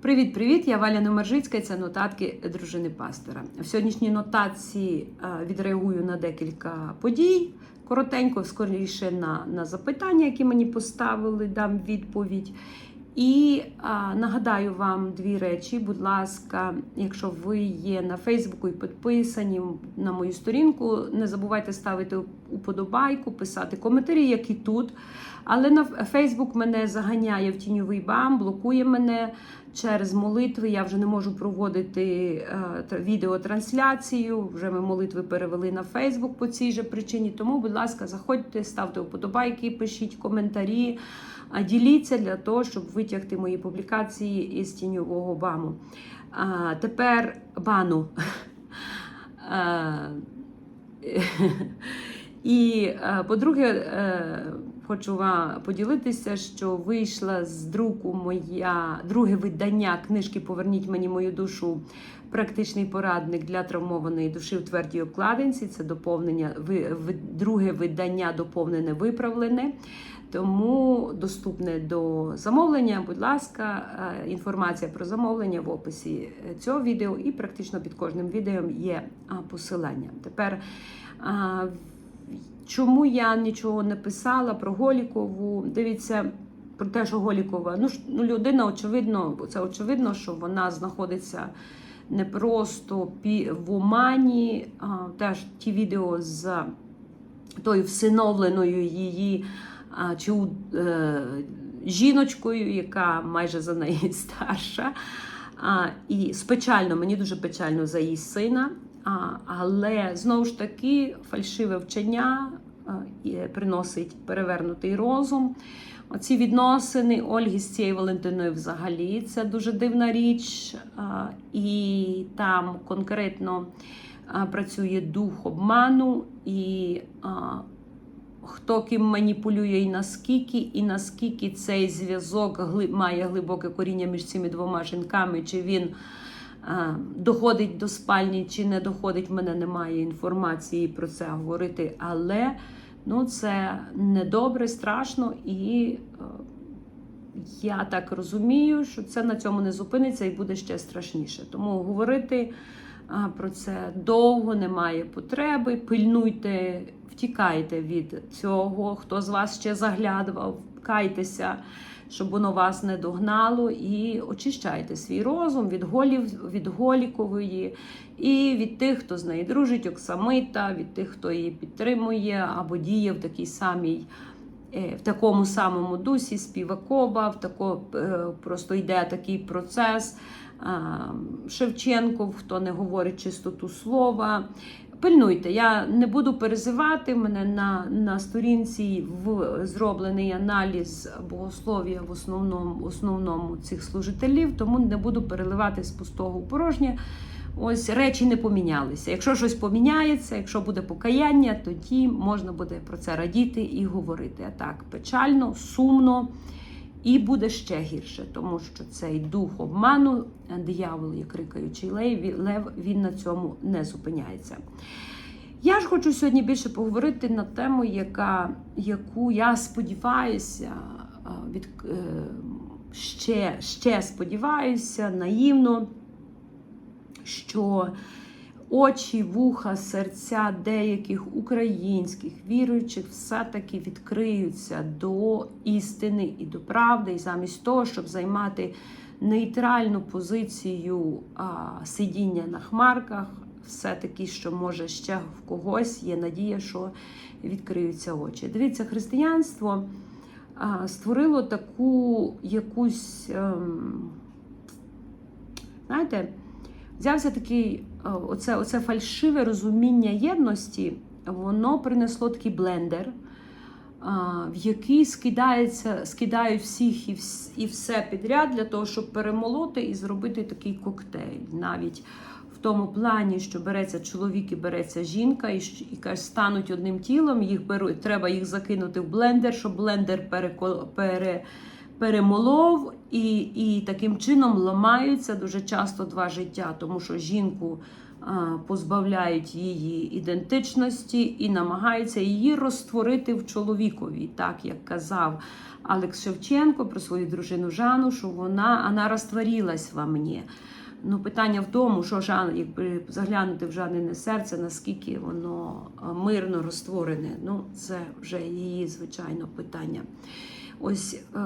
Привіт-привіт! Я Валя Номержицька, це нотатки дружини пастора. В сьогоднішній нотації е, відреагую на декілька подій. Коротенько, скоріше на, на запитання, які мені поставили, дам відповідь. І а, нагадаю вам дві речі. Будь ласка, якщо ви є на Фейсбуку і підписані на мою сторінку, не забувайте ставити уподобайку, писати коментарі, як і тут. Але на Фейсбук мене заганяє в тіньовий бам, блокує мене через молитви. Я вже не можу проводити е, відеотрансляцію. Вже ми молитви перевели на Фейсбук по цій же причині. Тому, будь ласка, заходьте, ставте вподобайки, пишіть коментарі. Діліться для того, щоб витягти мої публікації із тіньового баму. А, Тепер бану. І, по-друге, хочу вам поділитися, що вийшла з друку моя друге видання книжки Поверніть мені мою душу. Практичний порадник для травмованої душі в твердій обкладинці. Це доповнення, друге видання доповнене виправлене. Тому доступне до замовлення, будь ласка, інформація про замовлення в описі цього відео, і практично під кожним відео є посилання. Тепер, чому я нічого не писала про Голікову? Дивіться. Про те, що Голікова, ну ну людина, очевидно, це очевидно, що вона знаходиться не просто в Омані. А, теж ті відео з тою всиновленою її а, чи е, жіночкою, яка майже за неї старша. А, І спечально, мені дуже печально за її сина. Але знову ж таки фальшиве вчення а, приносить перевернутий розум. Оці відносини Ольги з цією Валентиною взагалі це дуже дивна річ, і там конкретно працює дух обману, і хто ким маніпулює і наскільки, і наскільки цей зв'язок має глибоке коріння між цими двома жінками, чи він доходить до спальні, чи не доходить, в мене немає інформації про це говорити. але Ну, це недобре, страшно, і е, я так розумію, що це на цьому не зупиниться і буде ще страшніше. Тому говорити е, про це довго немає потреби. Пильнуйте, втікайте від цього, хто з вас ще заглядував, кайтеся щоб воно вас не догнало, і очищайте свій розум від голів, від голікової, і від тих, хто з нею дружить, оксамита, від тих, хто її підтримує або діє в такій самій. Е, в такому самому дусі співакова, в тако, е, просто йде такий процес. Шевченков, хто не говорить чистоту слова, Пильнуйте, я не буду перезивати. У мене на на сторінці в зроблений аналіз богослов'я в основному основному цих служителів, тому не буду переливати з пустого в порожнє. Ось речі не помінялися. Якщо щось поміняється, якщо буде покаяння, тоді можна буде про це радіти і говорити. А так, печально, сумно. І буде ще гірше, тому що цей дух обману, диявол, як крикаючий лев, він на цьому не зупиняється. Я ж хочу сьогодні більше поговорити на тему, яка, яку я сподіваюся, від, е, ще, ще сподіваюся, наївно, що очі, вуха, серця деяких українських віруючих все-таки відкриються до істини і до правди, і замість того, щоб займати нейтральну позицію а, сидіння на хмарках, все-таки, що може ще в когось є надія, що відкриються очі. Дивіться, християнство а, створило таку якусь, ем, знаєте, взявся такий оце, оце фальшиве розуміння єдності, воно принесло такий блендер, е, в який скидається, скидають всіх і, вс, і все підряд для того, щоб перемолоти і зробити такий коктейль. Навіть в тому плані, що береться чоловік і береться жінка, і і каже, стануть одним тілом, їх беруть, треба їх закинути в блендер, щоб блендер перекол, пере, перемолов, і і таким чином ламаються дуже часто два життя, тому що жінку а, позбавляють її ідентичності і намагаються її розтворити в чоловікові, так як казав Алекс Шевченко про свою дружину Жанну, що вона, вона розтворилась во мені. Ну, питання в тому, що Жан, якби заглянути в Жаннине серце, наскільки воно мирно розтворене. Ну, це вже її, звичайно, питання. Ось е,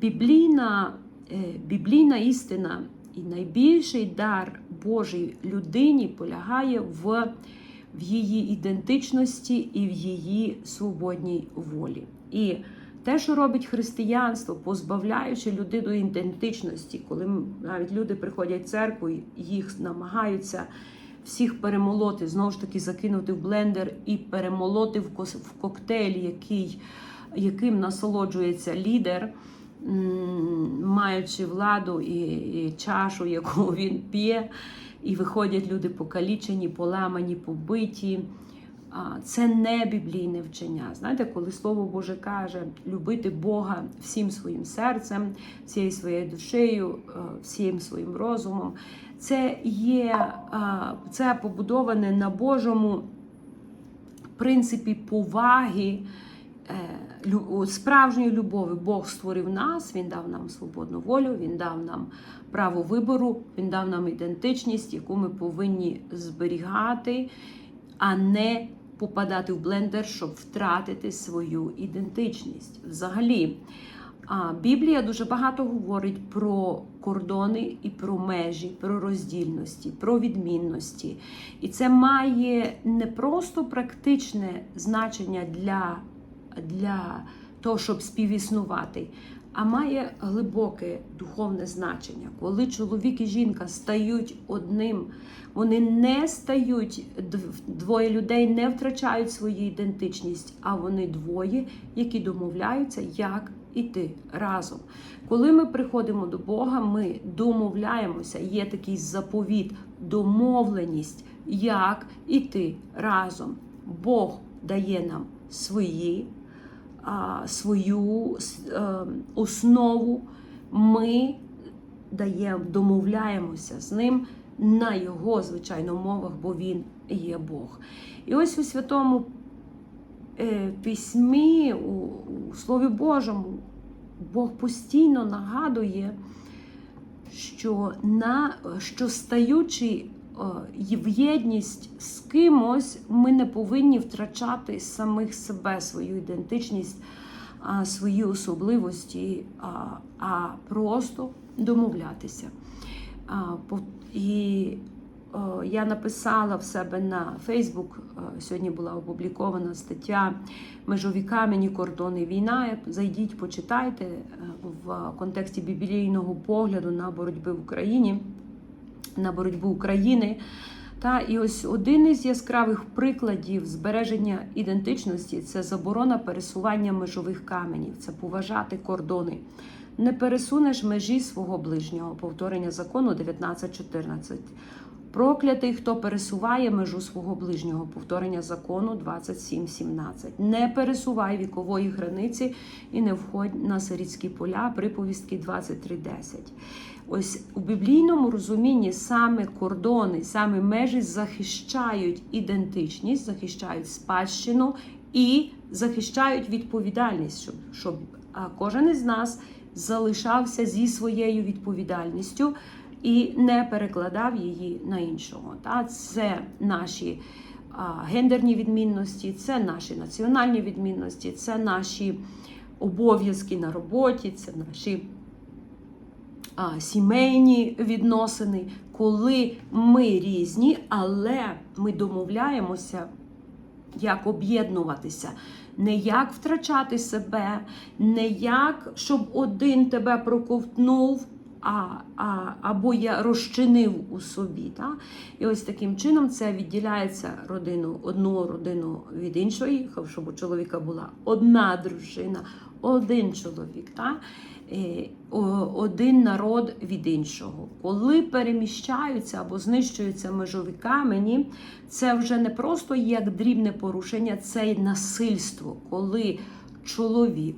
біблійна, е, біблійна істина і найбільший дар Божій людині полягає в, в її ідентичності і в її свободній волі. І те, що робить християнство, позбавляючи людину ідентичності, коли навіть люди приходять в церкву, їх намагаються всіх перемолоти, знову ж таки закинути в блендер і перемолоти в, коктейль, який, яким насолоджується лідер, маючи владу і, і чашу, яку він п'є, і виходять люди покалічені, поламані, побиті. Це не біблійне вчення. Знаєте, коли Слово Боже каже любити Бога всім своїм серцем, всією своєю душею, е, всім своїм розумом, це є це побудоване на Божому принципі поваги. Е, Справжньої любові Бог створив нас, Він дав нам свободну волю, Він дав нам право вибору, Він дав нам ідентичність, яку ми повинні зберігати, а не попадати в блендер, щоб втратити свою ідентичність. Взагалі, Біблія дуже багато говорить про кордони і про межі, про роздільності, про відмінності. І це має не просто практичне значення для, для того, щоб співіснувати, а має глибоке духовне значення. Коли чоловік і жінка стають одним, вони не стають дв- двоє людей, не втрачають свою ідентичність, а вони двоє, які домовляються, як іти разом. Коли ми приходимо до Бога, ми домовляємося, є такий заповіт, домовленість, як іти разом. Бог дає нам свої, свою е, основу. Ми даємо, домовляємося з ним на його, звичайно, мовах, бо він є Бог. І ось у святому е, письмі, у, у Слові Божому, Бог постійно нагадує, що, на, що стаючи в єдність з кимось, ми не повинні втрачати самих себе, свою ідентичність, свої особливості, а, просто домовлятися. І я написала в себе на Фейсбук, е, сьогодні була опублікована стаття Межові камені, кордони війна. Зайдіть, почитайте е, в контексті біблійного погляду на боротьби в Україні, на боротьбу України. Та і ось один із яскравих прикладів збереження ідентичності це заборона пересування межових каменів, це поважати кордони. Не пересунеш межі свого ближнього, повторення закону 19.14. Проклятий, хто пересуває межу свого ближнього, повторення закону 27.17. Не пересувай вікової границі і не входь на сирітські поля, приповістки 23.10. Ось у біблійному розумінні саме кордони, саме межі захищають ідентичність, захищають спадщину і захищають відповідальність, щоб, щоб кожен із нас залишався зі своєю відповідальністю і не перекладав її на іншого. Та це наші гендерні відмінності, це наші національні відмінності, це наші обов'язки на роботі, це наші а, сімейні відносини, коли ми різні, але ми домовляємося, як об'єднуватися. Не як втрачати себе, не як щоб один тебе проковтнув, а, а, або я розчинив у собі. Та? І ось таким чином це відділяється родину, одну родину від іншої, щоб у чоловіка була одна дружина, один чоловік. Та? О- один народ від іншого. Коли переміщаються або знищуються межові камені, це вже не просто як дрібне порушення, це й насильство, коли чоловік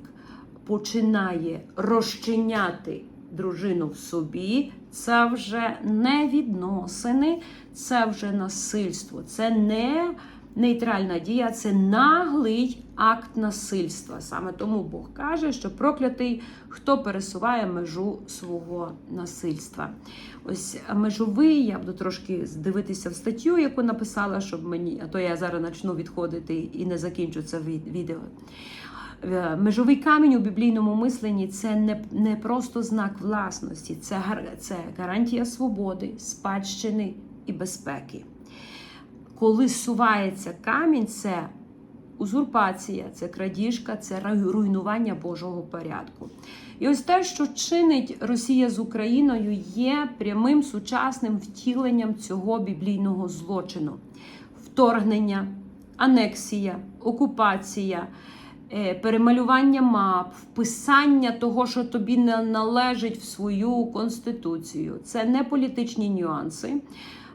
починає розчиняти дружину в собі, це вже не відносини, це вже насильство, це не нейтральна дія, це наглий акт насильства. Саме тому Бог каже, що проклятий, хто пересуває межу свого насильства. Ось межовий, я буду трошки дивитися в статтю, яку написала, щоб мені, а то я зараз почну відходити і не закінчу це від- відео. Е, Межовий камінь у біблійному мисленні це не, не просто знак власності, це, це гарантія свободи, спадщини і безпеки. Коли сувається камінь, це узурпація, це крадіжка, це руйнування Божого порядку. І ось те, що чинить Росія з Україною, є прямим сучасним втіленням цього біблійного злочину: вторгнення, анексія, окупація. Е, Перемалювання мап, вписання того, що тобі не належить в свою конституцію. Це не політичні нюанси.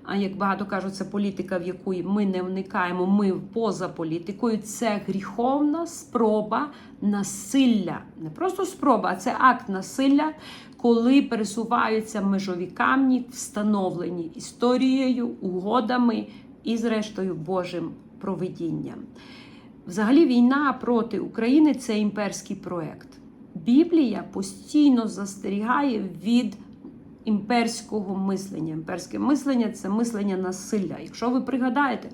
А як багато кажуть, це політика, в яку ми не вникаємо, ми поза політикою. Це гріховна спроба насилля. Не просто спроба, а це акт насилля, коли пересуваються межові камні, встановлені історією, угодами і, зрештою, Божим провидінням. Взагалі, війна проти України це імперський проект. Біблія постійно застерігає від імперського мислення. Імперське мислення це мислення насилля. Якщо ви пригадаєте,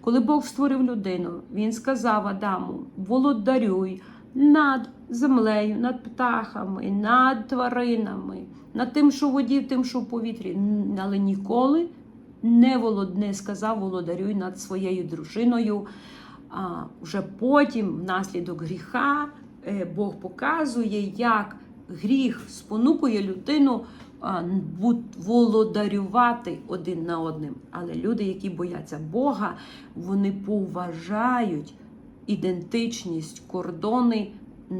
коли Бог створив людину, він сказав Адаму: володарюй над землею, над птахами, над тваринами, над тим, що в воді, тим, що в повітрі, але ніколи не волод, не сказав володарюй над своєю дружиною. Вже потім, внаслідок гріха, е, Бог показує, як гріх спонукує людину володарювати один на одним. Але люди, які бояться Бога, вони поважають ідентичність, кордони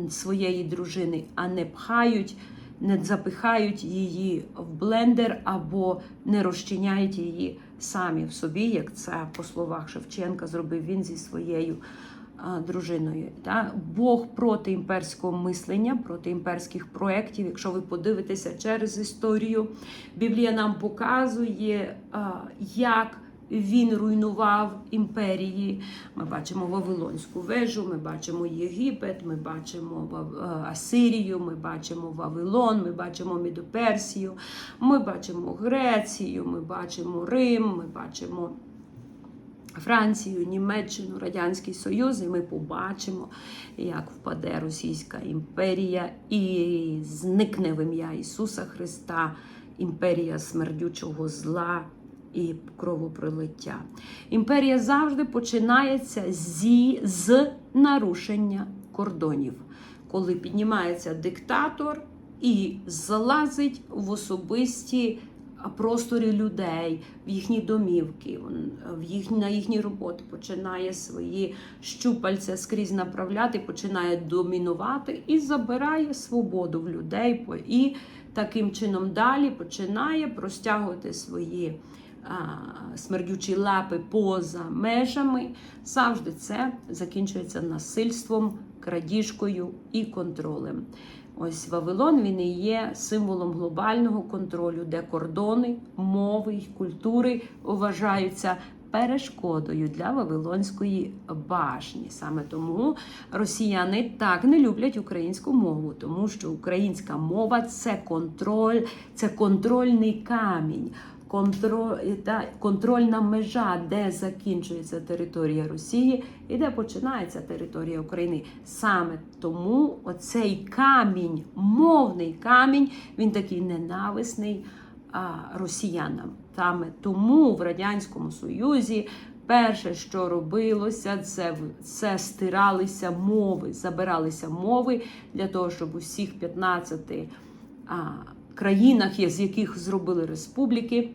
своєї дружини, а не пхають, не запихають її в блендер або не розчиняють її самі в собі, як це по словах Шевченка зробив він зі своєю дружиною. Бог проти імперського мислення, проти імперських проєктів. Якщо ви подивитеся через історію, Біблія нам показує, як він руйнував імперії. Ми бачимо Вавилонську вежу, ми бачимо Єгипет, ми бачимо е, Асирію, ми бачимо Вавилон, ми бачимо Мідоперсію, ми бачимо Грецію, ми бачимо Рим, ми бачимо Францію, Німеччину, Радянський Союз, і ми побачимо, як впаде Російська імперія і зникне в ім'я Ісуса Христа, імперія смердючого зла і кровопролиття. Імперія завжди починається зі, з нарушення кордонів, коли піднімається диктатор і залазить в особисті просторі людей, в їхні домівки, в їхні, на їхні роботи починає свої щупальця скрізь направляти, починає домінувати і забирає свободу в людей. І таким чином далі починає простягувати свої смердючі лапи поза межами. Завжди це закінчується насильством, крадіжкою і контролем. Ось Вавилон він і є символом глобального контролю, де кордони, мови й культури вважаються перешкодою для Вавилонської башні. Саме тому росіяни так не люблять українську мову, тому що українська мова це контроль, це контрольний камінь. Контрольна межа, де закінчується територія Росії і де починається територія України. Саме тому оцей камінь, мовний камінь, він такий ненависний росіянам. Саме тому в Радянському Союзі перше, що робилося, це, це стиралися мови, забиралися мови для того, щоб усіх 15 а, країнах, з яких зробили республіки,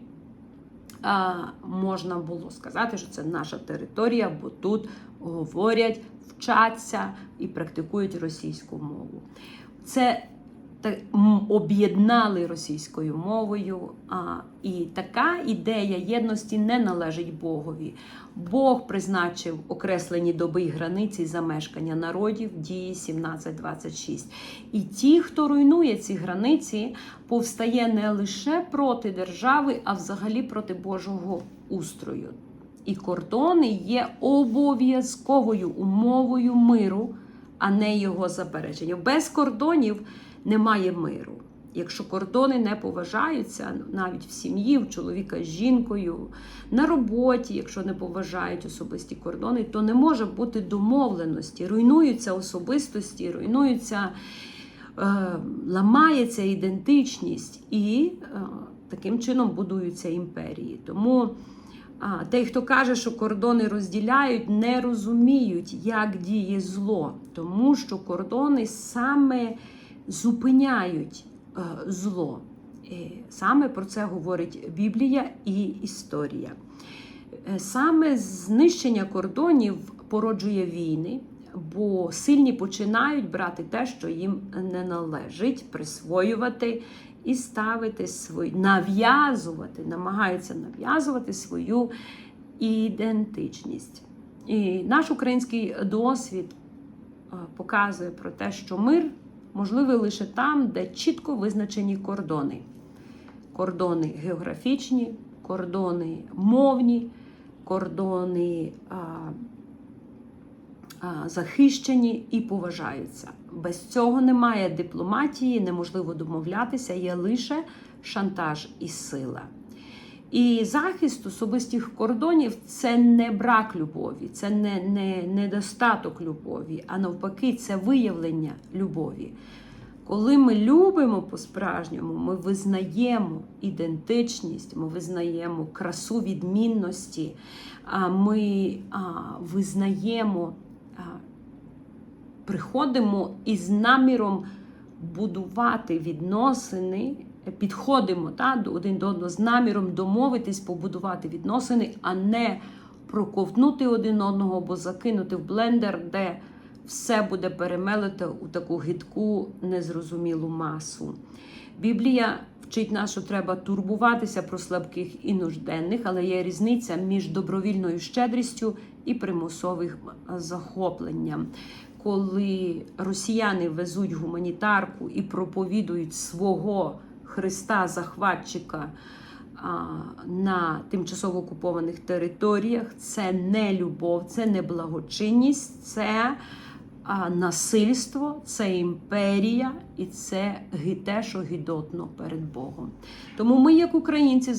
можна було сказати, що це наша територія, бо тут говорять, вчаться і практикують російську мову. Це об'єднали російською мовою. І така ідея єдності не належить Богові. Бог призначив окреслені доби і границі замешкання народів дії 17.26. І ті, хто руйнує ці границі, повстає не лише проти держави, а взагалі проти Божого устрою. І кордони є обов'язковою умовою миру, а не його заперечення. Без кордонів немає миру. Якщо кордони не поважаються, навіть в сім'ї, в чоловіка з жінкою, на роботі, якщо не поважають особисті кордони, то не може бути домовленості. Руйнуються особистості, руйнуються, е, ламається ідентичність, і е, таким чином будуються імперії. Тому а, той, хто каже, що кордони розділяють, не розуміють, як діє зло, тому що кордони саме зупиняють е, зло. Е, Саме про це говорить Біблія і історія. Е, Саме знищення кордонів породжує війни, бо сильні починають брати те, що їм не належить, присвоювати і ставити свої, нав'язувати, намагаються нав'язувати свою ідентичність. І наш український досвід показує про те, що мир можливий лише там, де чітко визначені кордони. Кордони географічні, кордони мовні, кордони а, а, захищені і поважаються. Без цього немає дипломатії, неможливо домовлятися, є лише шантаж і сила. І захист особистих кордонів це не брак любові, це не, не недостаток любові, а навпаки, це виявлення любові. Коли ми любимо по-справжньому, ми визнаємо ідентичність, ми визнаємо красу відмінності, ми визнаємо, приходимо із наміром будувати відносини, підходимо та, один до одного з наміром домовитись, побудувати відносини, а не проковтнути один одного або закинути в блендер, де все буде перемелено у таку гидку, незрозумілу масу. Біблія вчить нас, що треба турбуватися про слабких і нужденних, але є різниця між добровільною щедрістю і примусовим захопленням. Коли росіяни везуть гуманітарку і проповідують свого Христа-захватчика на тимчасово окупованих територіях, це не любов, це не благочинність, це насильство це імперія і це те, що гідотно перед Богом. Тому ми, як українці,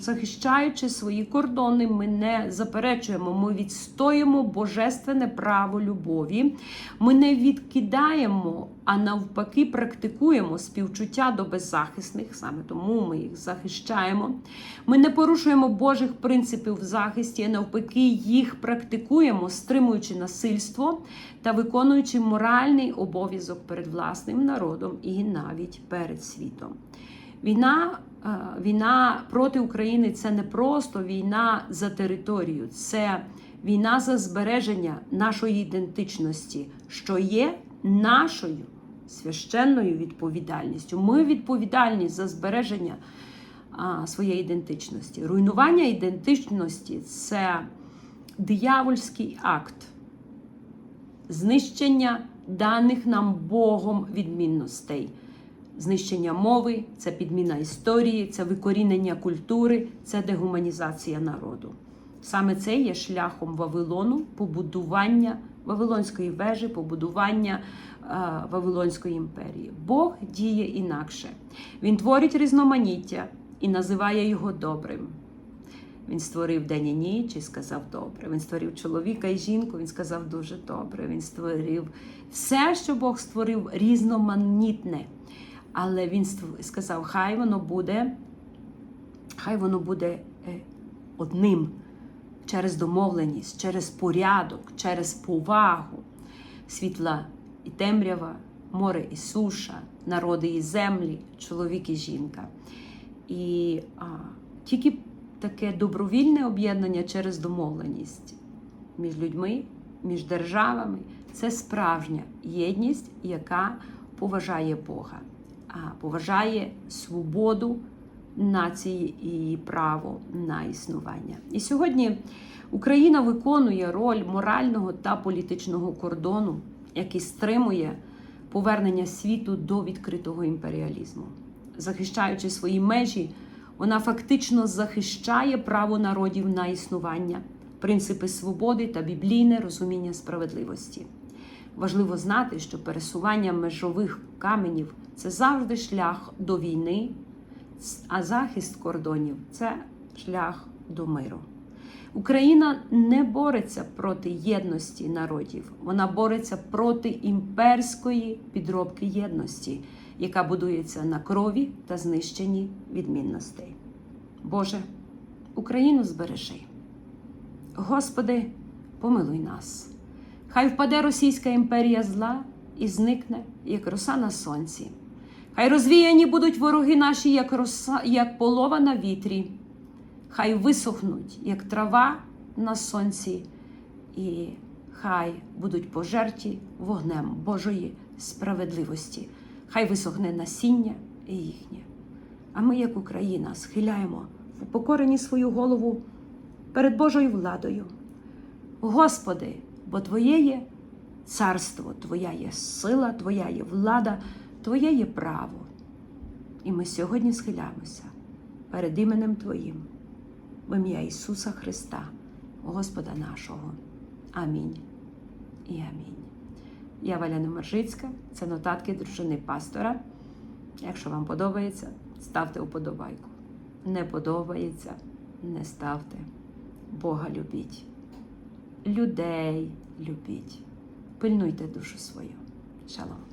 захищаючи свої кордони, ми не заперечуємо, ми відстоїмо божественне право любові. Ми не відкидаємо, а навпаки, практикуємо співчуття до беззахисних, саме тому ми їх захищаємо. Ми не порушуємо Божих принципів в захисті, а навпаки, їх практикуємо, стримуючи насильство та виконуючи моральний обов'язок перед власним народом і навіть перед світом. Війна, війна проти України це не просто війна за територію, це війна за збереження нашої ідентичності, що є нашою священною відповідальністю. Ми відповідальні за збереження а, своєї ідентичності. Руйнування ідентичності це диявольський акт знищення даних нам Богом відмінностей. Знищення мови, це підміна історії, це викорінення культури, це дегуманізація народу. Саме це є шляхом Вавилону, побудування Вавилонської вежі, побудування Вавилонської імперії. Бог діє інакше. Він творить різноманіття і називає його добрим. Він створив день і ніч і сказав добре. Він створив чоловіка і жінку, він сказав дуже добре. Він створив все, що Бог створив, різноманітне. Але він сказав, хай воно буде, хай воно буде е, одним через домовленість, через порядок, через повагу, світла і темрява, море і суша, народи і землі, чоловік і жінка. І а, тільки таке добровільне об'єднання через домовленість між людьми, між державами це справжня єдність, яка поважає Бога. а поважає свободу нації і право на існування. І сьогодні Україна виконує роль морального та політичного кордону, який стримує повернення світу до відкритого імперіалізму. Захищаючи свої межі, вона фактично захищає право народів на існування, принципи свободи та біблійне розуміння справедливості. Важливо знати, що пересування межових каменів це завжди шлях до війни, а захист кордонів це шлях до миру. Україна не бореться проти єдності народів, вона бореться проти імперської підробки єдності, яка будується на крові та знищенні відмінностей. Боже, Україну збережи. Господи, помилуй нас. Хай впаде Російська імперія зла і зникне, як роса на сонці. Хай розвіяні будуть вороги наші, як роса, як полова на вітрі. Хай висохнуть, як трава на сонці, і хай будуть пожерті вогнем Божої справедливості. Хай висохне насіння і їхнє. А ми, як Україна, схиляємо в упокоренні свою голову перед Божою владою. Господи, бо Твоє є царство, Твоя є сила, Твоя є влада, Твоє є право. І ми сьогодні схиляємося перед іменем Твоїм, в ім'я Ісуса Христа, Господа нашого. Амінь і амінь. Я Валяна Маржицька, це нотатки дружини пастора. Якщо вам подобається, ставте уподобайку. Не подобається, не ставте. Бога любіть. Людей любіть. Пильнуйте душу свою. Шалом.